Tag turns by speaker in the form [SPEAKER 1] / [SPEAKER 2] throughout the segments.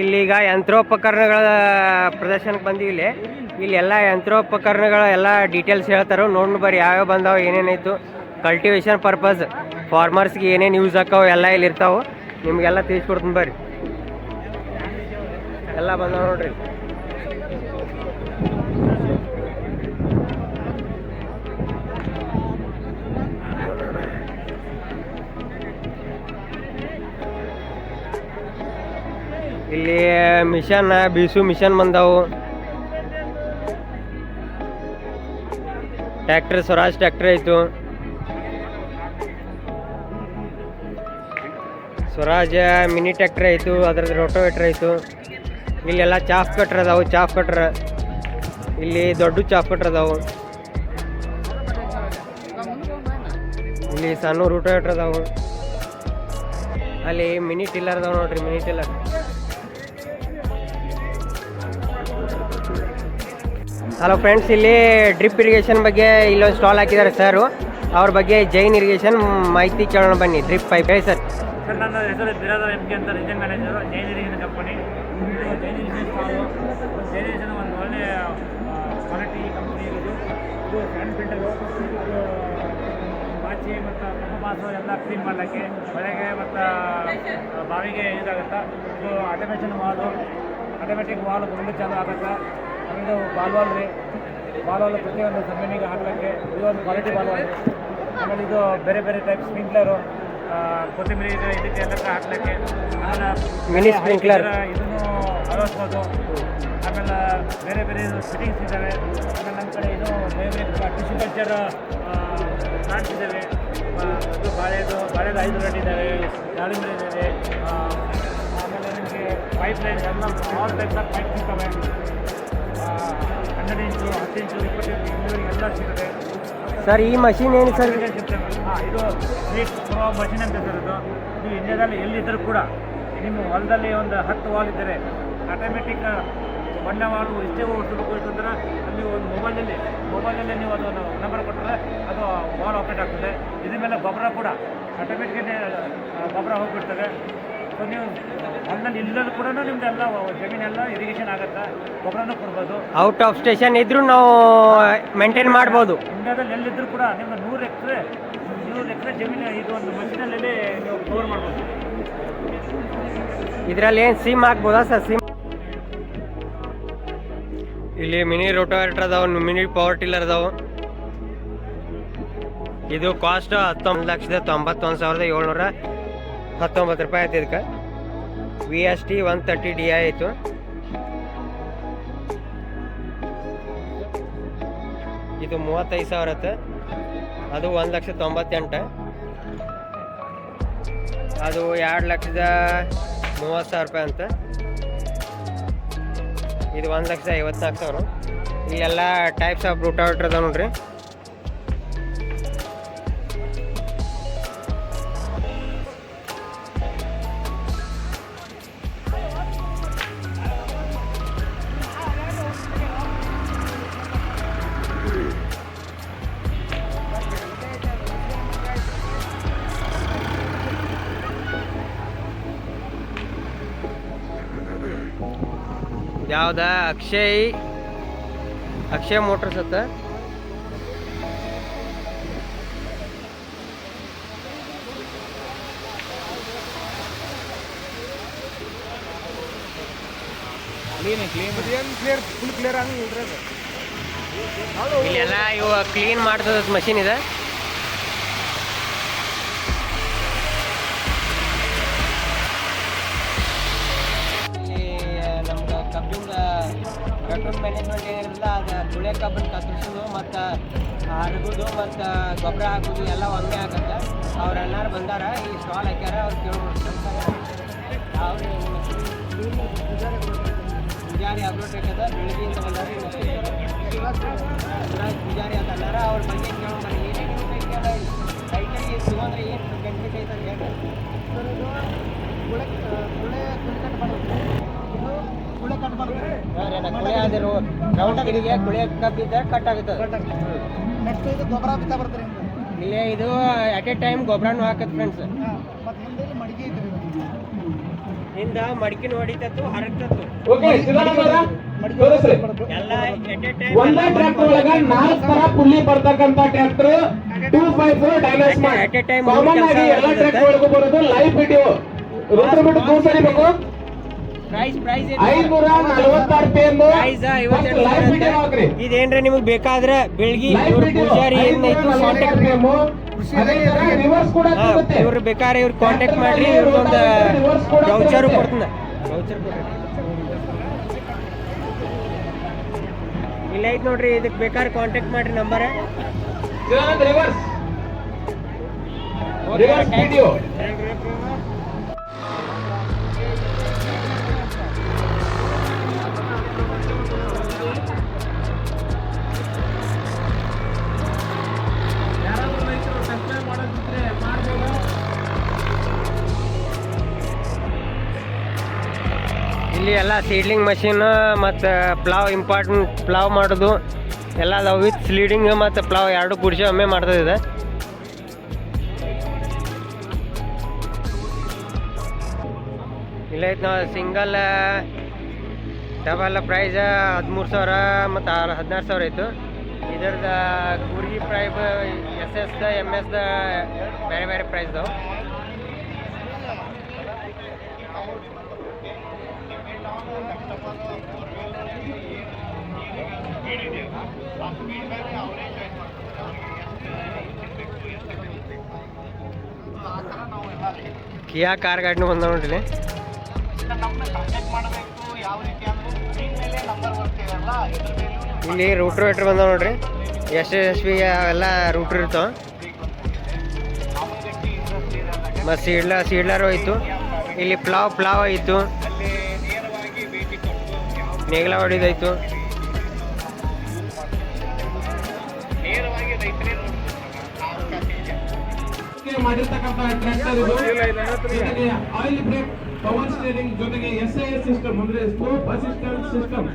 [SPEAKER 1] ಇಲ್ಲೀಗ ಯಂತ್ರೋಪಕರಣಗಳ ಪ್ರದರ್ಶನಕ್ಕೆ ಬಂದಿವಿ ಇಲ್ಲಿ. ಇಲ್ಲಿ ಎಲ್ಲ ಯಂತ್ರೋಪಕರಣಗಳ ಎಲ್ಲ ಡೀಟೇಲ್ಸ್ ಹೇಳ್ತಾರೆ, ನೋಡ್ನು ಬರ್ರಿ ಯಾವ್ಯಾವ ಬಂದಾವ ಏನೇನಾಯ್ತು ಕಲ್ಟಿವೇಶನ್ ಪರ್ಪಸ್ ಫಾರ್ಮರ್ಸ್ಗೆ ಏನೇನು ಯೂಸ್ ಆಕಾವ ಎಲ್ಲ ಇಲ್ಲಿ ಇರ್ತಾವೆ. ನಿಮಗೆಲ್ಲ ತಿಳಿಸ್ಕೊಡ್ತೀನಿ ಬರ್ರಿ. ಎಲ್ಲ ಬಂದಾವೆ ನೋಡ್ರಿ. ಇಲ್ಲಿ ಮಿಷನ್, ಬೀಸು ಮಿಷನ್ ಬಂದವು. ಟ್ಯಾಕ್ಟ್ರ್ ಸ್ವರಾಜ್ ಟ್ಯಾಕ್ಟ್ರ್ ಐತು. ಸ್ವರಾಜ್ ಮಿನಿ ಟ್ಯಾಕ್ಟ್ರ್ ಐತು, ಅದ್ರದ್ದು ರೋಟೋವೇಟ್ರ್ ಐತು. ಇಲ್ಲೆಲ್ಲ ಚಾಫ್ ಕಟ್ರ್ ಅದಾವು, ಚಾಫ್ ಕಟ್ರ್. ಇಲ್ಲಿ ದೊಡ್ಡ ಚಾಫ್ ಕಟ್ರ್ ಅದಾವು. ಇಲ್ಲಿ ಸಣ್ಣ ರೋಟೋವೇಟ್ರ್ ಅದಾವು. ಅಲ್ಲಿ ಮಿನಿ ಟಿಲ್ಲರ್ ಅದಾವ ನೋಡ್ರಿ, ಮಿನಿ ಟಿಲ್ಲರ್. ಹಲೋ ಫ್ರೆಂಡ್ಸ್ ಇಲ್ಲಿ ಡ್ರಿಪ್ ಇರಿಗೇಷನ್ ಬಗ್ಗೆ ಇಲ್ಲೊಂದು ಸ್ಟಾಲ್ ಹಾಕಿದ್ದಾರೆ ಸರ್ ಅವ್ರ ಬಗ್ಗೆ ಜೈನ್ ಇರಿಗೇಷನ್ ಮಾಹಿತಿ ಕೇಳೋಣ ಬನ್ನಿ. ಡ್ರಿಪ್ ಪೈಪ್ ಹೇಳಿ ಸರ್
[SPEAKER 2] ಸರ್ ನನ್ನ ಹೆಸರು ಬಿರಾದರ್ ಎಂ ಕೆ ಅಂತ region manager Jain irrigation company Jain irrigation stall Jain irrigation ಒಂದು ಒಳ್ಳೆಯ ಕ್ವಾಲಿಟಿ ಕಂಪನಿ ಇದು ಇದು ಫ್ಯಾನ್ ಫಿಲ್ಟರು ಬಾಚಿ ಮತ್ತು ಕಬ್ಬು ಎಲ್ಲ ಕ್ಲೀನ್ ಮಾಡಲಿಕ್ಕೆ ಮಳೆಗೆ ಮತ್ತು ಬಾವಿಗೆ ಇದಾಗುತ್ತೆ. ಇದು ಆಟೋಮೇಷನ್ ವಾಲು ಆಟೋಮೆಟಿಕ್ ವಾಲ್ ಬಂದು ಚಾಲು ಆಗುತ್ತೆ. ಆಮೇಲೆ ಬಾಲ್ವಾಲ್ ರೀ. ಬಾಲ್ವಾಲ್ ಪ್ರತಿಯೊಂದು ಜಮೀನಿಗೆ ಹಾಕಲಿಕ್ಕೆ ಇದು ಒಂದು ಕ್ವಾಲಿಟಿ ಬಾಲ್ವಾಲ್ ರೀ. ಆಮೇಲೆ ಇದು ಬೇರೆ ಬೇರೆ ಟೈಪ್ ಸ್ಪ್ರಿಂಕ್ಲರು ಕೊತ್ತಂಬರಿ ಇದು ಇದಕ್ಕೆ ಎಲ್ಲ ಹಾಕ್ಲಿಕ್ಕೆ. ಆಮೇಲೆ
[SPEAKER 1] ಸ್ಪ್ರಿಂಕ್ಲರ್
[SPEAKER 2] ಇದನ್ನು ಅಳವಡಿಸ್ಬೋದು. ಆಮೇಲೆ ಬೇರೆ ಬೇರೆ ಫಿಟ್ಟಿಂಗ್ಸ್ ಇದ್ದಾವೆ. ಆಮೇಲೆ ನಮ್ಮ ಕಡೆ ಇದು ಬೇರೆ ಬೇರೆ ಟಿಶ್ಯೂ ಕಲ್ಚರ್ ಪ್ಲಾಂಟ್ಸ್ ಇದ್ದಾವೆ. ಇದು ಬಾಳೆದು ಬಾಳೆದು ಐದು ರೇಟ್ ಇದ್ದಾವೆ ದಾಳಿಂಬೆ ಇದ್ದಾವೆ ಆಮೇಲೆ ನಿಮಗೆ ಪೈಪ್ ಲೈನ್ ಎಲ್ಲ ಆಲ್ ಟೈಪ್ಸ್ ಆಫ್ ಪೈಪ್ ಸಿಗ್ತವೆ. ಹನ್ನೆರಡು ಇಂಚು ಹತ್ತು ಇಂಚು ಇಪ್ಪತ್ತು ಇಂಚು ಎಲ್ಲ ಸಿಗುತ್ತೆ
[SPEAKER 1] ಸರ್, ಈ ಮಷೀನ್ ಏನು ಸರ್?
[SPEAKER 2] ಹಾಂ, ಇದು ಸ್ವೀಟ್ ಪ್ರೋ ಮಷಿನ್ ಅಂತ ಸರ್ ಇದು ನೀವು ಇಂಡಿಯಾದಲ್ಲಿ ಎಲ್ಲಿದ್ದರೂ ಕೂಡ ನಿಮ್ಮ ಹೊಲದಲ್ಲಿ ಒಂದು ಹತ್ತು ವಾಲ್ ಇದ್ದರೆ ಆಟೋಮೆಟಿಕ್ ಬಣ್ಣ ವಾಲು ಎಷ್ಟೇ ಅಂತಂದ್ರೆ ಅಲ್ಲಿ ಒಂದು ಮೊಬೈಲಲ್ಲಿ ಮೊಬೈಲಲ್ಲಿ ನೀವು ಅದು ನಂಬರ್ ಕೊಟ್ಟರೆ ಅದು ವಾಲ್ ಆಪ್ರೇಟ್ ಆಗ್ತದೆ. ಇದ್ರ ಮೇಲೆ ಗೊಬ್ಬರ ಕೂಡ ಆಟೋಮೆಟಿಕ್ ಗೊಬ್ಬರ ಹೋಗ್ಬಿಡ್ತದೆ. ಸೊ ನೀವು ಹೊಲದಲ್ಲಿ ಇಲ್ಲದ ಕೂಡ ನಿಮ್ದೆಲ್ಲ ಜಮೀನೆಲ್ಲ ಇರಿಗೇಷನ್ ಆಗುತ್ತಾ? ಗೊಬ್ಬರನೂ ಕೊಡ್ಬೋದು.
[SPEAKER 1] ಔಟ್ ಆಫ್ ಸ್ಟೇಷನ್ ಇದ್ರೂ ನಾವು ಮೇಂಟೈನ್ ಮಾಡ್ಬೋದು.
[SPEAKER 2] ಇಂಡಿಯಾದಲ್ಲಿ ಎಲ್ಲಿದ್ರು ಕೂಡ ನಿಮ್ಗೆ ನೂರು ಎಕರೆ ನೂರು ಎಕರೆ ಜಮೀನು ಇದು ಒಂದು ಮಷಿನಲ್ಲಿ ನೀವು ಕವರ್ ಮಾಡ್ಬೋದು.
[SPEAKER 1] ಇದರಲ್ಲಿ ಏನು ಸಿಮ್ ಹಾಕ್ಬೋದಾ ಸರ್ ಸಿಮ್ ಇಲ್ಲಿ ಮಿನಿ ರೋಟೋವೇಟರ್ ಅದಾವ ಮಿನಿ ಪವರ್ ಟಿಲ್ಲರ್ ಅದಾವ. ಇದು ಕಾಸ್ಟ್ ಹತ್ತೊಂಬತ್ತು ಲಕ್ಷದ ತೊಂಬತ್ತೊಂದು ಸಾವಿರದ ಏಳ್ನೂರ ಹತ್ತೊಂಬತ್ತು ರೂಪಾಯಿ ಆಯ್ತು ಇದಕ್ಕೆ. V S T one thirty D I ಆಯಿತು. ಇದು ಮೂವತ್ತೈದು ಸಾವಿರ ಆಯ್ತು. ಅದು ಒಂದು ಲಕ್ಷ ತೊಂಬತ್ತೆಂಟು. ಅದು ಎರಡು ಲಕ್ಷದ ಮೂವತ್ತು ಸಾವಿರ ರೂಪಾಯಿ ಅಂತ ಇದು ಒಂದು ಲಕ್ಷದ ಐವತ್ನಾಲ್ಕು ಸಾವಿರ. ಇಲ್ಲೆಲ್ಲ ಟೈಪ್ಸ್ ಆಫ್ ರೂಟಾವೇಟ್ರ್ ಅದಾವ ನೋಡ್ರಿ. ಯಾವ್ದ? ಅಕ್ಷಯ್. ಅಕ್ಷಯ್ ಮೋಟರ್ಸ್ ಅತ್ತ
[SPEAKER 2] ಕ್ಲೀನ್ ಇವು
[SPEAKER 1] ಇಲ್ಲೆಲ್ಲ ಇವ ಕ್ಲೀನ್ ಮಾಡ್ತದ ಮಷಿನ್ ಇದೆ. ರಟೂನ್ ಮ್ಯಾನೇಜ್ಮೆಂಟ್ ಏನಿರಲ್ಲ ಅದು ಗುಳೆ ಕಬ್ಬನ್ನು ಕತ್ತರಿಸೋದು ಮತ್ತು ಹರಗೋದು ಮತ್ತು ಗೊಬ್ಬರ ಹಾಕೋದು ಎಲ್ಲ ಒಂದೇ ಆಗುತ್ತೆ. ಅವ್ರು ಬಂದಾರ, ಈ ಸ್ಟಾಲ್ ಹಾಕ್ಯಾರ, ಅವ್ರು ಕೇಳ್ಬೋದು. ಪೂಜಾರಿ ಅಗ್ರೋಟೆಕ್ ಅದ, ಬೆಳಗ್ಗೆಯಿಂದ ಬಂದಾರ ಶಿವರಾಜ್ ಪೂಜಾರಿ. ಅಂತ ಅನ್ನಾರ ಅವ್ರ ಬಗ್ಗೆ ಕೇಳೋ ಬನ್ನಿ ಏನೇನು ಬೇಕಲ್ಲ ರೈತರಿಗೆ ತಗೊಂಡ್ರೆ ಏನು ಬೆನಿಫಿಟ್ ಐತೆ ಅಂತ ಹೇಳಿ ಗುಳೆ ಗುಳೆ ಕ್ರಿಕೆಟ್ ರೌಂಡ್ ಗಿಡಿಗೆ ಕುಳೆ ಕಬ್ಬಿದ್ದ ಕಟ್ ಆಗುತ್ತೆ
[SPEAKER 3] ನೆಕ್ಸ್ಟ್ ಇದು ಗೊಬ್ಬರ ಬಿತ್ತ ಬರ್ತೀರಿ
[SPEAKER 1] ಇಲ್ಲೇ ಇದು ಅಟ್ ಎ ಟೈಮ್ ಗೊಬ್ಬರನು ಹಾಕತ್ ಫ್ರೆಂಡ್ಸ್
[SPEAKER 3] ಮತ್ತೆ ಹಿಂದೆ ಇಲ್ಲಿ ಮಡಿಗೆ ಐತ್ರಿ
[SPEAKER 1] ಹಿಂದ ಮಡಿಕೆ ಹೊಡಿತತ್ತು ಹರಕ್ತತ್ತು
[SPEAKER 4] ಓಕೆ
[SPEAKER 1] ಎಲ್ಲ ಎಟ್ ಎ ಟೈಮ್
[SPEAKER 4] ಒಂದೇ ಟ್ರ್ಯಾಕ್ಟರ್ ಒಳಗ ನಾಲ್ಕು ತರ ಪುಲ್ಲಿ ಬರ್ತಕ್ಕಂತ ಟ್ರ್ಯಾಕ್ಟರ್ ಟೂ ಫೈವ್ ಫೋರ್ ಡೈಲಾಸ್
[SPEAKER 1] time
[SPEAKER 4] ಕಾಮನ್ ಆಗಿ
[SPEAKER 1] ಕೆಲ್ಸ
[SPEAKER 4] ಎಲ್ಲ
[SPEAKER 1] ಇರುತ್ತೆ.
[SPEAKER 4] ಟ್ರ್ಯಾಕ್ಟರ್ ಒಳಗೂ ಬರೋದು ಲೈವ್ ವಿಡಿಯೋ ರೋಟರ್ ಬಿಟ್ಟು ಕೂಸರಿಬೇಕು
[SPEAKER 1] ಇದೇನ್ರಿ ನಿಮಗೆ ಬೇಕಾದ್ರೆ ಬೆಳಗ್ಗೆ ಪೂಜಾರಿ ಏನೈತು ಕಾಂಟ್ಯಾಕ್ಟ್ ಇವ್ರು ಬೇಕಾದ್ರೆ ಇವ್ರು ಕಾಂಟ್ಯಾಕ್ಟ್ ಮಾಡ್ರಿ ಇವ್ರದೊಂದು ಬ್ರೌಚರು ಕೊಡ್ತೀನಿ. ಇಲ್ಲ ಐತ್ ನೋಡ್ರಿ ಇದಕ್ಕೆ ಬೇಕಾದ್ರೆ ಕಾಂಟ್ಯಾಕ್ಟ್ ಮಾಡ್ರಿ ನಂಬರ್
[SPEAKER 4] ರಿವರ್ಸ್
[SPEAKER 1] ಇಲ್ಲಿ ಎಲ್ಲ ಸೀಡ್ಲಿಂಗ್ ಮಷೀನ್ ಮತ್ತು ಪ್ಲಾವ್ ಇಂಪಾರ್ಟೆಂಟ್ ಪ್ಲಾವ್ ಮಾಡೋದು. ಎಲ್ಲ ಅದಾವೆ ವಿತ್ ಸ್ಲೀಡಿಂಗ್ ಮತ್ತು ಪ್ಲಾವ್ ಎರಡು ಕುಡಿಸಿ ಒಮ್ಮೆ ಮಾಡ್ತದೆ ಇದು ಇಲ್ಲ ಐತೆ ನಾವು ಸಿಂಗಲ್ ಡಬಲ್ ಪ್ರೈಸ್ ಹದಿಮೂರು ಸಾವಿರ ಮತ್ತು ಆರು ಹದಿನಾರು ಸಾವಿರ ಇತ್ತು ಇದರದ ಗುರ್ಗಿ ಪ್ರೈಸ್ ಎಸ್ ಎಸ್ದ ಎಂ ಎಸ್ದ ಬೇರೆ ಬೇರೆ ಪ್ರೈಸ್ ಕಿಯಾ ಕಾರ್ ಗಾಡಿನೂ ಬಂದ ನೋಡ್ರಿ ಇಲ್ಲಿ. ರೂಟ್ರ್ ವೇಟ್ರ್ ಬಂದ ನೋಡ್ರಿ. ಎಸ್ ಎಸ್ ಬಿ ಅವೆಲ್ಲ ರೂಟ್ರ್ ಇರ್ತಾವ. ಮತ್ತು ಸೀಡ್ಲ, ಸೀಡ್ಲರ್ ಹೋಯ್ತು. ಇಲ್ಲಿ ಪ್ಲಾವ್ ಪ್ಲಾವ್ ಆಯಿತು ನೇಗ್ಲ ಹೊಡಿದಾಯ್ತು
[SPEAKER 4] ಮಾಡಿರ್ತಕ್ಕಂಥ ಟ್ರ್ಯಾಕ್ಟರ್ ಇದು. ಜೊತೆಗೆ ಆಯಿಲ್ ಬ್ರೇಕ್ ಪವರ್ ಸ್ಟೇರಿಂಗ್ ಜೊತೆಗೆ ಎಸ್ ಐ ಎಸ್ ಸಿಸ್ಟಮ್ ಅಂದ್ರೆ ಸ್ಲೋಪ್ ಅಸಿಸ್ಟೆಂಟ್ ಸಿಸ್ಟಮ್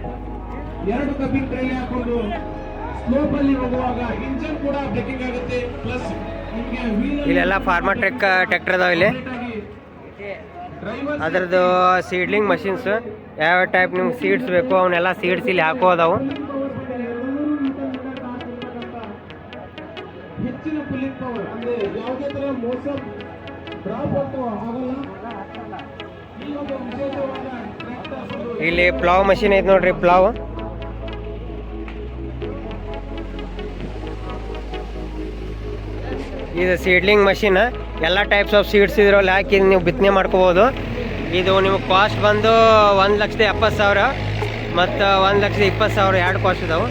[SPEAKER 4] ಎರಡು ಕಬ್ಬಿಂಗ್ ಟ್ರೈಲಿ ಹಾಕೊಂಡು ಸ್ಲೋಪ್ ಅಲ್ಲಿ ಹೋಗುವಾಗ ಇಂಜನ್ ಕೂಡ ಬ್ರೇಕಿಂಗ್ ಆಗುತ್ತೆ ಪ್ಲಸ್ ನಿಮಗೆ wheel
[SPEAKER 1] ಇಲ್ಲೆಲ್ಲ ಫಾರ್ಮರ್ ಟ್ರೆಕ್ ಟ್ರ್ಯಾಕ್ಟರ್ ಅದಾವ ಇಲ್ಲಿ.
[SPEAKER 4] ಡ್ರೈವರ್
[SPEAKER 1] ಅದ್ರದ್ದು ಸೀಡ್ಲಿಂಗ್ ಮಷಿನ್ಸ್ ಯಾವ ಟೈಪ್ ನಿಮ್ಗೆ ಸೀಡ್ಸ್ ಬೇಕು ಅವನ್ನೆಲ್ಲ ಸೀಡ್ಸ್ ಇಲ್ಲಿ ಹಾಕೋ ಅದಾವು
[SPEAKER 4] ಹೆಚ್ಚಿನ ಪುಲ್ಲಿಂಗ್ ಪವರ್ ಅಂದ್ರೆ ಯಾವುದೇ ತರ ಮೋಸ ಡ್ರಾಪ್ ಅಂತೂ ಆಗಲ್ಲ.
[SPEAKER 1] ಇಲ್ಲಿ ಪ್ಲಾವ್ ಮಷಿನ್ ಐತೆ ನೋಡ್ರಿ ಪ್ಲಾವ್ ಇದು ಸೀಡ್ಲಿಂಗ್ ಮಷಿನ್ ಎಲ್ಲ ಟೈಪ್ಸ್ ಆಫ್ ಸೀಡ್ಸ್ ಇದ್ರಲ್ಲಿ ಹಾಕಿ ನೀವು ಬಿತ್ತನೆ ಮಾಡ್ಕೋಬಹುದು ಇದು ನಿಮ್ಗೆ ಕಾಸ್ಟ್ ಬಂದು ಒಂದು ಲಕ್ಷದ ಎಪ್ಪತ್ತು ಸಾವಿರ ಮತ್ತು ಒಂದು ಲಕ್ಷದ ಇಪ್ಪತ್ತು ಸಾವಿರ ಎರಡು ಕಾಸ್ಟ್ ಇದಾವೆ.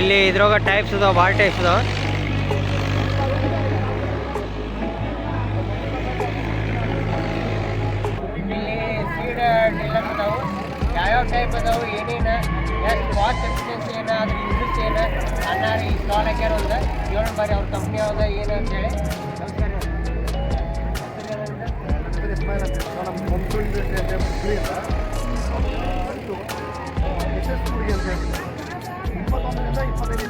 [SPEAKER 1] ಇಲ್ಲಿ ಇದ್ರೊಳಗೆ ಟೈಪ್ಸ್ ಇದಾವೆ ಭಾಳ ಟೈಪ್ಸ್ ಇದಾವೆ. ಯಾವ್ಯಾವ ಟೈಪ್ ಅದಾವು ಏನೇನು ಎಷ್ಟು ಕಾಸ್ಟ್ ಎಫಿಷಿಯನ್ಸಿ ಏನು ಅದ್ರ ಯೂಸಸ್ ಏನು ಅನ್ನಾರ ಈ ಸ್ಟಾಲ್ ಹಾಕ್ಯಾರ ಒಂದು ಏಳು ಬಾರಿ ಅವ್ರ ಕಂಪ್ನಿ ಯಾವ್ದು ಏನು ಅಂತೇಳಿ ನಮಸ್ಕಾರ
[SPEAKER 3] ಇಪ್ಪತ್ತೊಂದರಿಂದ ಇಪ್ಪತ್ತೈದು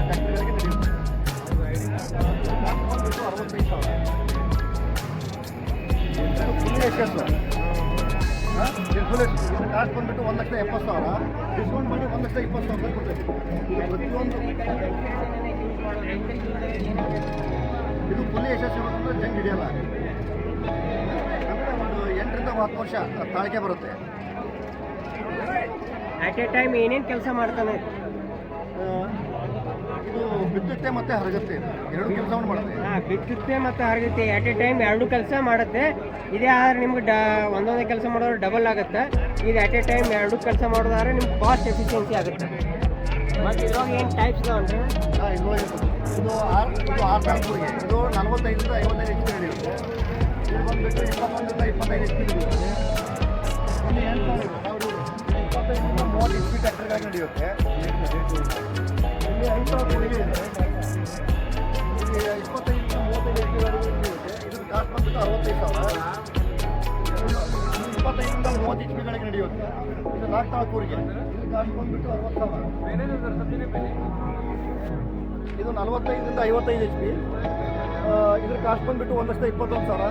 [SPEAKER 3] ಟ್ಯಾಕ್ಟರ್ಗಳಿಗೆ ನಡೆಯುತ್ತೆ ಅರವತ್ತೈದು ಸಾವಿರ ಯಶಸ್ಸು ಫುಲ್ ಕಾಸ್ಟ್ ಬಂದ್ಬಿಟ್ಟು ಒಂದು ಲಕ್ಷದ ಎಪ್ಪತ್ತು ಸಾವಿರ. ಡಿಸ್ಕೌಂಟ್ ಮಾಡಿ ಒಂದು ಲಕ್ಷದ ಇಪ್ಪತ್ತು ಸಾವಿರ ಕೊಡ್ತೈತಿ ಇದು ಇದು ಫುಲ್ ಯಶಸ್ವಿ ಅಂದ್ರೆ ಜಂಗ್ ಹಿಡಿಯಲ್ಲ. ಅಂದರೆ ಒಂದು ಎಂಟರಿಂದ ಹತ್ತು ವರ್ಷ ತಾಳಿಕೆ ಬರುತ್ತೆ.
[SPEAKER 1] ಅಟ್ ಎ ಟೈಮ್ ಏನೇನು ಕೆಲಸ ಮಾಡ್ತಾನೆ?
[SPEAKER 3] ಇದು ಬಿತ್ತುತ್ತೆ ಮತ್ತೆ ಹರಗುತ್ತೆ. ಎರಡು ಕೆಲಸವನ್ನು ಮಾಡುತ್ತೆ
[SPEAKER 1] ಹಾಂ ಬಿತ್ತುತ್ತೆ ಮತ್ತು ಹರಗುತ್ತೆ. ಅಟ್ ಎ ಟೈಮ್ ಎರಡು ಕೆಲಸ ಮಾಡುತ್ತೆ. ಇದೇ ಆದ್ರೆ ನಿಮ್ಗೆ ಡ ಒಂದೊಂದೇ ಕೆಲಸ ಮಾಡೋದ್ರೆ ಡಬಲ್ ಆಗುತ್ತೆ. ಇದು ಅಟ್ ಎ ಟೈಮ್ ಎರಡು ಕೆಲಸ ಮಾಡೋದಾದ್ರೆ ನಿಮ್ಗೆ ಕಾಸ್ಟ್ ಎಫಿಷಿಯನ್ಸಿ ಆಗುತ್ತೆ. ಮತ್ತು ಇದ್ರೊಳಗೆ ಏನು ಟೈಪ್ಸ್ ಇದಾವನ್ರಿ
[SPEAKER 3] ಹಾಂ ಇದು ಇದು ಆರು ಇದು ಆರು ತಾರೀಕಿಗೆ ಇದು ನಲ್ವತ್ತೈದರಿಂದ ಐವತ್ತೈದು ಎಚ್ ಪಿ ನಡೆಯುತ್ತೆ. ಇದು ಬಂದುಬಿಟ್ಟು ಇಪ್ಪತ್ತೊಂದರಿಂದ ಇಪ್ಪತ್ತೈದು ಎಚ್ ಪಿ ನಡೆಯುತ್ತೆ. ಇಲ್ಲಿ ಏನು ಸಾವಿರ ಇಪ್ಪತ್ತೈದರಿಂದ ಮೂವತ್ತು ಎಚ್ ಪಿ ಟ್ಯಾಕ್ಟರ್ಗಾಗಿ ನಡೆಯುತ್ತೆ. ಮೂವತ್ತೈದು ಇದ್ರ ಕಾಸ್ಟ್ ಬಂದ್ಬಿಟ್ಟು ಅರವತ್ತೈದು ಸಾವಿರ ಇಪ್ಪತ್ತೈದರಿಂದ ಮೂವತ್ತು ಎಚ್ ನಡೆಯುತ್ತೆ ಇದು ನಾಲ್ಕು ಇದು ಕಾಸ್ಟ್ ಬಂದ್ಬಿಟ್ಟು ಅರವತ್ತು ಸಾವಿರ ಇದು ನಲವತ್ತೈದರಿಂದ ಐವತ್ತೈದು ಎಚ್ ಪಿ ಇದ್ರ ಕಾಸ್ಟ್ ಬಂದ್ಬಿಟ್ಟು ಒಂದು ಲಕ್ಷದ ಇಪ್ಪತ್ತೊಂದು ಸಾವಿರ.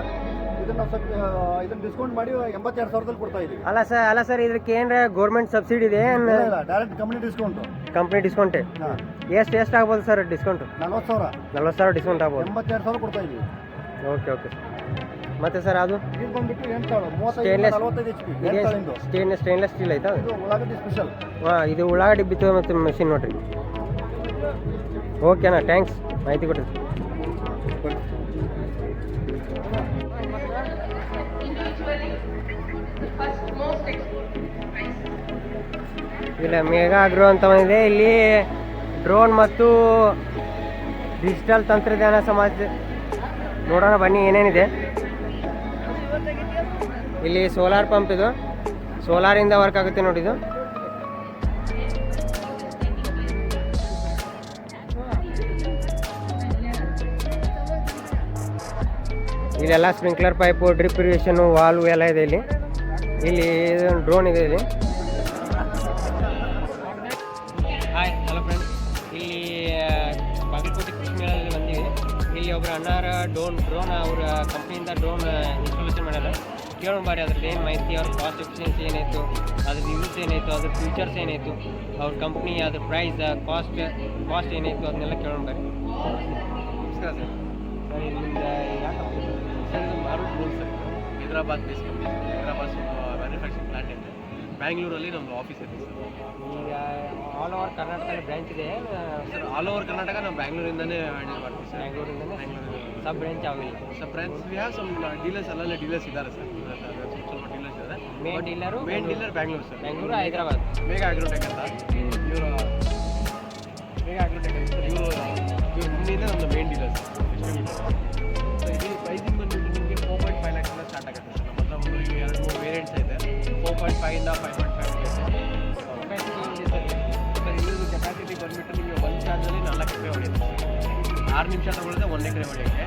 [SPEAKER 3] ಇದನ್ನ ಸ್ವಲ್ಪ ಇದನ್ನ ಡಿಸ್ಕೌಂಟ್ ಮಾಡಿ ಎಂಬತ್ತೆರಡು ಸಾವಿರದಲ್ಲಿ ಕೊಡ್ತಾ ಇದೀವಿ.
[SPEAKER 1] ಅಲ್ಲ ಸರ್ ಅಲ್ಲ ಸರ್ ಇದಕ್ಕೆ ಏನಾರ ಗೌರ್ಮೆಂಟ್ ಸಬ್ಸಿಡಿ ಇದೆ ಏನು?
[SPEAKER 3] ಇಲ್ಲ ಇಲ್ಲ direct company discount
[SPEAKER 1] company discount
[SPEAKER 3] ಹಾಂ.
[SPEAKER 1] ಎಷ್ಟು ಎಷ್ಟು ಆಗ್ಬೋದು ಸರ್ ಡಿಸ್ಕೌಂಟ್
[SPEAKER 3] ನಲ್ವತ್ತು ಸಾವಿರ.
[SPEAKER 1] ನಲ್ವತ್ತು ಸಾವಿರ ಡಿಸ್ಕೌಂಟ್ ಆಗ್ಬೋದು.
[SPEAKER 3] ಎಂಬತ್ತೆರಡು ಸಾವಿರ ಕೊಡ್ತಾ ಇದೀವಿ.
[SPEAKER 1] ಓಕೆ ಓಕೆ ಮತ್ತೆ ಸರ್ ಅದು?
[SPEAKER 3] ಇದು ಬಂದ್ಬಿಟ್ಟು ಎಂಟು ಸಾವಿರ ಮೂವತ್ತೈದು
[SPEAKER 1] Stainless.
[SPEAKER 3] ನಲವತ್ತೈದು ಎಚ್ ಪಿ ಎಂಟು ಸಾವಿರದ್ದು
[SPEAKER 1] ಸ್ಟೇನ್ಲೆಸ್ ಸ್ಟೇನ್ಲೆಸ್ ಸ್ಟೀಲ್ ಐತಾ?
[SPEAKER 3] ಇದು ಉಳ್ಳಾಗಡ್ಡಿ ಸ್ಪೆಷಲ್
[SPEAKER 1] ಹಾಂ ಇದು ಉಳ್ಳಾಗಡ್ಡಿ ಬಿತ್ತು ಮತ್ತು ಮೆಷಿನ್ ನೋಡ್ರಿ. ಓಕೆನಾ ಥ್ಯಾಂಕ್ಸ್ ಮಾಹಿತಿ ಕೊಟ್ಟಿರಿ ಇಲ್ಲ ಮೇಘಾ ಅಗ್ರೋ ಅಂತ ಒಂದಿದೆ ಇಲ್ಲಿ ಡ್ರೋನ್ ಮತ್ತು ಡಿಜಿಟಲ್ ತಂತ್ರಜ್ಞಾನ ಸಮಾಜ ನೋಡೋಣ, ಬನ್ನಿ, ಏನೇನಿದೆ. ಇಲ್ಲಿ ಸೋಲಾರ್ ಪಂಪ್ ಇದು. ಸೋಲಾರಿಂದ ವರ್ಕ್ ಆಗುತ್ತೆ ನೋಡಿ ಇದು. ಇಲ್ಲೆಲ್ಲ sprinkler pipe, drip irrigation, valve ಎಲ್ಲ ಇದೆ ಇಲ್ಲಿ. ಇಲ್ಲಿ ಡ್ರೋನ್ ಇದೆ ಇಲ್ಲಿ. ಒಬ್ಬರು ಅಣ್ಣಾರ ಡ್ರೋನ್ ಡ್ರೋನ್ ಅವ್ರ ಕಂಪ್ನಿಯಿಂದ ಡ್ರೋನ್ ಇನ್ಸ್ಟಾಲೇಷನ್ ಮಾಡ್ಯಾರ ಕೇಳೋಣ ಬಾರಿ ಅದ್ರದ್ದು ಏನು ಮಾಹಿತಿ ಅವ್ರ ಕಾಸ್ಟ್ ಎಫಿಷಿಯನ್ಸಿ ಏನಾಯಿತು ಅದ್ರ ಯೂಸ್ ಏನಾಯಿತು ಅದ್ರ ಫೀಚರ್ಸ್ ಏನಾಯಿತು ಅವ್ರ ಕಂಪ್ನಿ ಅದ್ರ ಪ್ರೈಸ್ ಕಾಸ್ಟ್ ಕಾಸ್ಟ್ ಏನಾಯಿತು ಅದನ್ನೆಲ್ಲ ಕೇಳೋಣ ಬಾರಿ. ನಮಸ್ಕಾರ ಸರ್. ಸರ್ ಯಾವ ಕಂಪ್ನಿ
[SPEAKER 5] ಸರ್? ಇದು Marut drone sir. Hyderabad base company Hyderabad ಬ್ಯಾಂಗ್ಳೂರಲ್ಲಿ ನಮ್ಮದು ಆಫೀಸ್ ಇದೆ
[SPEAKER 1] ಈಗ ಆಲ್ ಓವರ್ ಕರ್ನಾಟಕದಲ್ಲಿ ಬ್ರ್ಯಾಂಚ್ ಇದೆ.
[SPEAKER 5] ಸರ್ ಆಲ್ ಓವರ್ ಕರ್ನಾಟಕ ನಾವು ಬ್ಯಾಂಗ್ಳೂರಿಂದನೇ ಹ್ಯಾಂಡಲ್ ಮಾಡ್ತೀವಿ ಸರ್.
[SPEAKER 1] ಬ್ಯಾಂಗ್ಳೂರಿಂದನೇ?
[SPEAKER 5] ಬ್ಯಾಂಗ್ಳೂರಿಂದ
[SPEAKER 1] ಸಬ್ ಬ್ರ್ಯಾಂಚ್ ಆಗಿಲ್ಲ
[SPEAKER 5] sir branch we have some dealers ಅಲ್ಲಲ್ಲೇ ಡೀಲರ್ಸ್ ಇದ್ದಾರೆ ಸರ್. ಸ್ವಲ್ಪ ಡೀಲರ್ಸ್ ಇದ್ದಾರೆ.
[SPEAKER 1] Main dealer
[SPEAKER 5] main dealer Bangalore. Sir.
[SPEAKER 1] Bangalore Hyderabad.
[SPEAKER 5] ಬೇಗ ಅಗ್ರೋಟೆಕ್ ಅಂತ. ಇವರು ಬೇಗ ಆಗ್ರೋಟೆಕ್ ಅಂತ. ಇವರು ಇವ್ರ ಕಂಪ್ನಿಯಿಂದ ನಮ್ಮದು ಮೇನ್ ಡೀಲರ್ ಸರ್ ಫೈವಿಂದ ಫೈವ್ ಪಾಯಿಂಟ್ ಫೈವ್ ಸರ್ ಇದ್ರದ್ದು ಕೆಪಾಸಿಟಿ ಬಂದುಬಿಟ್ಟು ನಿಮಗೆ ಒಂದು ಚಾರ್ಜಲ್ಲಿ ನಾಲ್ಕು ಎಕರೆ ಹೊಡೆಯುತ್ತೆ ಆರು ನಿಮಿಷ ತಗೊಳ್ಳೋದೆ ಒಂದು ಎಕರೆ ಹೊಡೆಯೋಕ್ಕೆ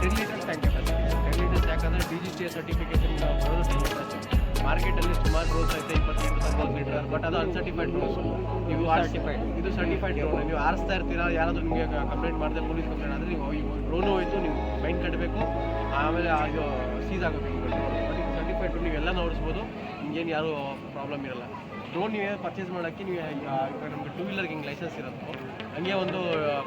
[SPEAKER 5] ten litres tank capacity ten litres ಯಾಕಂದರೆ ಡಿ ಜಿ ಸಿ ಸರ್ಟಿಫಿಕೇಶನ್ ಬರೋದು ಟೆನ್ ಲೀಟರ್ಸ್ ಮಾರ್ಕೆಟಲ್ಲಿ ಸುಮಾರು ರೋಸ್ ಐತೆ ಇಪ್ಪತ್ತು ಲೀಟರ್ ಲೀಟರ್ ಬಟ್ ಅದು ಅನ್ಸರ್ಟಿಫೈಡ್ ರೋಸ್ ನೀವು
[SPEAKER 1] ಸರ್ಟಿಫೈಡ್
[SPEAKER 5] ಇದು ಸರ್ಟಿಫೈಡ್ ಡ್ರೋನ್ ನೀವು ಆರಿಸ್ತಾ ಇರ್ತೀರಾ ಯಾರಾದರೂ ನಿಮಗೆ ಕಂಪ್ಲೇಂಟ್ ಮಾಡಿದೆ ಪೊಲೀಸ್ ಕಂಪ್ಲೇಂಟ್ ಆದರೆ ನೀವು ಡ್ರೋನು ಹೋಯಿತು ನೀವು ಫೈನ್ ಕಟ್ಟಬೇಕು ಆಮೇಲೆ ಇದು ಸೀಸ್ ಆಗುತ್ತೆ ಡ್ರೋನ್ ನೀವೆಲ್ಲ ನೋಡಿಸ್ಬೋದು ನಿಮ್ಗೇನು ಯಾರು ಪ್ರಾಬ್ಲಮ್ ಇರಲ್ಲ. ಡ್ರೋನ್ ನೀವೇ ಪರ್ಚೇಸ್ ಮಾಡೋಕ್ಕೆ ನೀವು ನಮಗೆ ಟೂ ವೀಲರ್ಗೆ ಹಿಂಗೆ ಲೈಸೆನ್ಸ್ ಇರೋದು ಹಂಗೆ ಒಂದು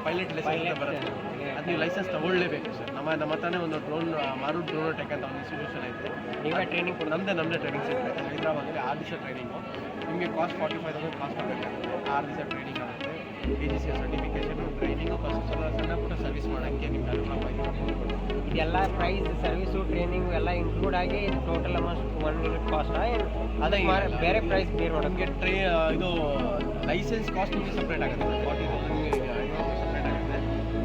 [SPEAKER 5] ಪೈಲಟ್ ಲೈಸೆನ್ಸ್ ಬರುತ್ತೆ. ಅದು ನೀವು ಲೈಸೆನ್ಸ್ ತಗೊಳ್ಳೇಬೇಕು ಸರ್. ನಮ್ಮ ನಮ್ಮ ಹತ್ರನೇ ಒಂದು ಡ್ರೋನ್ ಮಾರು ಡ್ರೋನ್ ಟೆಕ್ ಅಂತ ಒಂದು ಇನ್ಸ್ಟಿಟ್ಯೂಷನ್ ಐತೆ.
[SPEAKER 1] ನೀವೇ ಟ್ರೈನಿಂಗ್ ಕೊಡಿ
[SPEAKER 5] ನಮ್ಮದೇ ನಮ್ಮದೇ ಟ್ರೈನಿಂಗ್ ಸೆಂಟರ್ ಹೈದ್ರಾಬಾದಲ್ಲಿ ಆರು ದಿವಸ ಟ್ರೈನಿಂಗು ನಿಮಗೆ cost forty five thousand cost ಮಾಡಬೇಕು ಆರು ದಿವಸ training D G C certification training ಸಣ್ಣ ಪುಟ್ಟ ಸರ್ವಿಸ್ ಮಾಡೋಕ್ಕೆ ನಿಮ್ಮ
[SPEAKER 1] ಇದೆಲ್ಲ ಪ್ರೈಸ್ ಸರ್ವಿಸು ಟ್ರೈನಿಂಗ್ ಎಲ್ಲ ಇನ್ಕ್ಲೂಡ್ ಆಗಿ total amount one unit cost
[SPEAKER 5] ಅದೇ
[SPEAKER 1] ಬೇರೆ ಪ್ರೈಸ್ ಬೇರೆ
[SPEAKER 5] ಮಾಡೋಕ್ಕೆ ಟ್ರೈ ಇದು ಲೈಸೆನ್ಸ್ ಕಾಸ್ಟ್ ನಿಮಗೆ ಸಪ್ರೇಟ್ ಆಗುತ್ತೆ. ಫಾರ್ಟಿ ತೌಸಂಡ್ ಸಪ್ರೇಟ್ ಆಗುತ್ತೆ.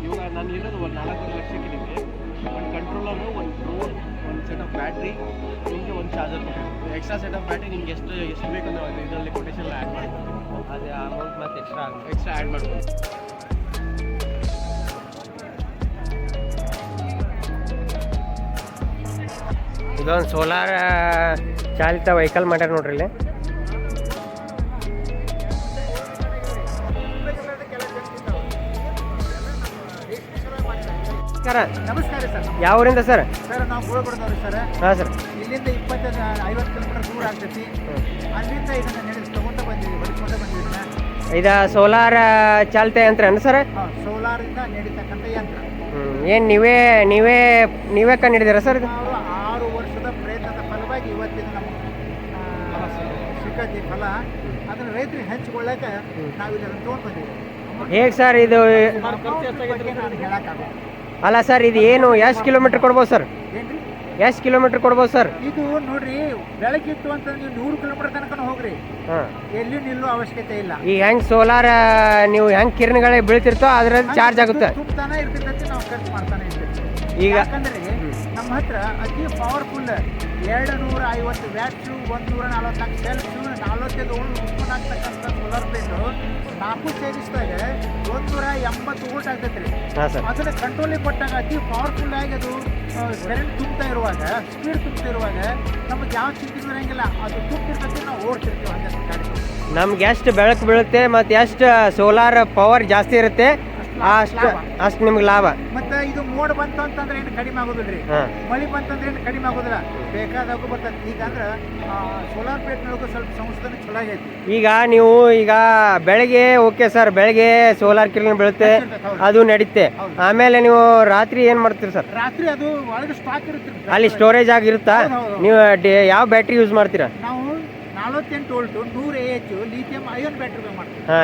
[SPEAKER 5] ಇವಾಗ ನಾನು ಇರೋದು ಒಂದು ನಾಲ್ಕು ಲಕ್ಷಕ್ಕೆ ನಿಮಗೆ ಒಂದು ಕಂಟ್ರೋಲರು ಒಂದು ಡ್ರೋನ್ ಒಂದು ಸೆಟ್ ಆಫ್ ಬ್ಯಾಟ್ರಿ ನಿಮಗೆ ಒಂದು ಚಾರ್ಜರ್ ಕೊಟ್ಟಿರ್ತೀವಿ ಎಕ್ಸ್ಟ್ರಾ ಸೆಟ್ ಆಫ್ ಬ್ಯಾಟ್ರಿ ನಿಮ್ಗೆ ಎಷ್ಟು ಎಷ್ಟು ಬೇಕು ಅಂದರೆ ಇದರಲ್ಲಿ ಕೊಟೇಶನ್ ಆ್ಯಡ್ ಮಾಡ್ಕೊಡ್ತೀವಿ.
[SPEAKER 1] ಅದು ಅಮೌಂಟ್ ಮತ್ತೆ ಎಕ್ಸ್ಟ್ರಾ
[SPEAKER 5] ಎಕ್ಸ್ಟ್ರಾ ಆ್ಯಡ್ ಮಾಡ್ಬೋದು.
[SPEAKER 1] ಇದೊಂದು ಸೋಲಾರ್ ಚಾಲಿತ ವೆಹಿಕಲ್ ಮಾಡ್ಯಾರ ನೋಡ್ರಿ ಇಲ್ಲಿ. ನಮಸ್ಕಾರ.
[SPEAKER 3] ನಮಸ್ಕಾರ ಸರ್.
[SPEAKER 1] ಯಾವ ಊರಿಂದ ಸರ್?
[SPEAKER 3] ಸರ್ ನಾವು ಗೋಳ್ಕೊಡ್ದವ್ರಿ ಸರ್.
[SPEAKER 1] ಹಾಂ ಸರ್.
[SPEAKER 3] ಇಲ್ಲಿಂದ ಇಪ್ಪತ್ತೈದು ಐವತ್ತು ಕಿಲೋಮೀಟರ್ ದೂರ ಆಗ್ತೈತಿ. ಅಲ್ಲಿಂದ ಇದನ್ನ ಬಂದಿದ್ದೀವಿ ಬಂದಿದ್ದೀವಿ
[SPEAKER 1] ಇದು ಸೋಲಾರ್ ಚಾಲಿತ ಯಂತ್ರ ಏನು ಸರ್?
[SPEAKER 3] ಹಾಂ ಸೋಲಾರಿಂದ ನಡೀತಕ್ಕಂಥ ಯಂತ್ರ.
[SPEAKER 1] ಏನು ನೀವೇ ನೀವೇ ನೀವೇ ಕಂಡು ಹಿಡಿದಿರ ಸರ್ ಇದು?
[SPEAKER 3] ನಾವು ಆರು ವರ್ಷದ ಪ್ರಯತ್ನದ ಫಲವಾಗಿ ಇವತ್ತಿನ ನಮ್ಮ ಆ, ಸಿಕ್ಕತಿ ಫಲ. ಅದನ್ನು ರೈತರಿಗೆ ಹಂಚಿಕೊಳ್ಳಕ್ಕೆ ನಾವು ಇದನ್ನು ತೊಗೊಂಡು ಬಂದಿದ್ದೀವಿ
[SPEAKER 1] ಹೇಗೆ ಸರ್ ಇದು?
[SPEAKER 3] ಬಗ್ಗೆ ನಾನು ಹೇಳಕ್ಕಾಗಲ್ಲ
[SPEAKER 1] ಅಲ್ಲ ಸರ್ ಇದು ಏನು ಎಷ್ಟು ಕಿಲೋಮೀಟ್ರ್ ಕೊಡ್ಬೋದು ಸರ್? ಎಷ್ಟು ಕಿಲೋಮೀಟರ್ ಕೊಡ್ಬೋದು ಸರ್?
[SPEAKER 3] ಇದು ನೋಡ್ರಿ ಬೆಳಕಿತ್ತು ಅಂತ ನೀವು ನೂರು ಕಿಲೋಮೀಟರ್ ತನಕ ಹೋಗ್ರಿ.
[SPEAKER 1] ಹಾಂ.
[SPEAKER 3] ಎಲ್ಲಿ ನಿಲ್ಲೋ ಅವಶ್ಯಕತೆ ಇಲ್ಲ.
[SPEAKER 1] ಈ ಹೆಂಗ್ ಸೋಲಾರ್ ನೀವು ಹೆಂಗ್ ಕಿರಣಗಳಿಗೆ ಬೀಳ್ತಿರ್ತೋ ಅದ್ರಲ್ಲಿ ಚಾರ್ಜ್ ಆಗುತ್ತೆ.
[SPEAKER 3] ತುಂಬತಾನೆ ಇರ್ತೈತಿ ನಾವು ಖರ್ಚು ಮಾಡ್ತಾನೆ
[SPEAKER 1] ಈಗ
[SPEAKER 3] ಯಾಕಂದ್ರೆ ನಮ್ಮ ಹತ್ರ ಅತಿ ಪವರ್ಫುಲ್ ಎರಡು ನೂರ ಐವತ್ತು ವ್ಯಾಟ್ಸು ಒಂದು ನೂರ ನಲವತ್ನಾಲ್ಕು ಸೆಲ್ಸು ನಲವತ್ತೈದು ಓಲ್ಡ್ ಉತ್ಪನ್ನ ಆಗ್ತಕ್ಕಂಥ ಸೋಲಾರ್ ಪ್ಲೇಟು ನಾಲ್ಕು ಸೇರಿಸಿದಾಗ ಒಂದು ನೂರ ಎಂಬತ್ತು ವೋಲ್ಟ್ ಆಗ್ತೈತೆ ರೀ.
[SPEAKER 1] ಹಾಂ ಸರ್.
[SPEAKER 3] ಅದನ್ನ ಕಂಟ್ರೋಲಿಗೆ ಕೊಟ್ಟಾಗ ಅತಿ ಪವರ್ಫುಲ್ ಆಗಿ ಅದು ಕರೆಂಟ್ ತುಂಬ್ತಾ ಇರುವಾಗ ಸ್ಪೀಡ್ ತುಂಬ್ತಾ ಇರುವಾಗ ನಮಗೆ ಯಾವ ಚಿಂತೆ ಇರಂಗಿಲ್ಲ ಅದು ತುಂಬಿರ್ತೈತಿ ನಾವು ಓಡ್ತಿರ್ತೀವಿ ಹಂಗೆ ಗಾಡಿ.
[SPEAKER 1] ನಮ್ಗೆ ಎಷ್ಟು ಬೆಳಕು ಬೀಳುತ್ತೆ ಮತ್ತು ಎಷ್ಟು ಸೋಲಾರ್ ಪವರ್ ಜಾಸ್ತಿ ಇರುತ್ತೆ. ಅಷ್ಟು ಅಷ್ಟು ನಿಮ್ಗೆ ಲಾಭ.
[SPEAKER 6] ಮತ್ತೆ ಇದು ಮೋಡ ಬಂತು ಅಂತಂದ್ರೆ ಏನು ಕಡಿಮೆ ಆಗೋದಿಲ್ರಿ?
[SPEAKER 1] ಹಾಂ.
[SPEAKER 6] ಮಳಿ ಬಂತಂದ್ರೆ ಏನು ಕಡಿಮೆ ಆಗೋದಿಲ್ಲ. ಬೇಕಾದಾಗೂ ಬರ್ತದೆ. ಈಗ ಅಂದ್ರೆ ಸೋಲಾರ್ ಪ್ಲೇಟ್ ಪ್ಲೇಟ್ನೊಳಗೂ ಸ್ವಲ್ಪ ಸಂಸ್ಥೆ ಚಲೋ ಆಗೈತಿ.
[SPEAKER 1] ಈಗ ನೀವು ಈಗ ಬೆಳಗ್ಗೆ ಓಕೆ ಸರ್ ಬೆಳಗ್ಗೆ ಸೋಲಾರ್ ಕಿರಣ ಬೀಳುತ್ತೆ ಅದು ನಡೀತೆ. ಆಮೇಲೆ ನೀವು ರಾತ್ರಿ ಏನು ಮಾಡ್ತೀರಿ ಸರ್
[SPEAKER 6] ರಾತ್ರಿ ಅದು ಒಳಗೆ ಸ್ಟಾಕ್ ಇರುತ್ತೆ.
[SPEAKER 1] ಅಲ್ಲಿ ಸ್ಟೋರೇಜ್ ಆಗಿರುತ್ತಾ ನೀವು ಡೆ- ಯಾವ ಬ್ಯಾಟ್ರಿ ಯೂಸ್ ಮಾಡ್ತೀರಾ?
[SPEAKER 6] ನಾವು ನಲವತ್ತೆಂಟು ವೋಲ್ಟು ನೂರು A H lithium ion battery ಮಾಡ್ತೀವಿ.
[SPEAKER 1] ಹಾಂ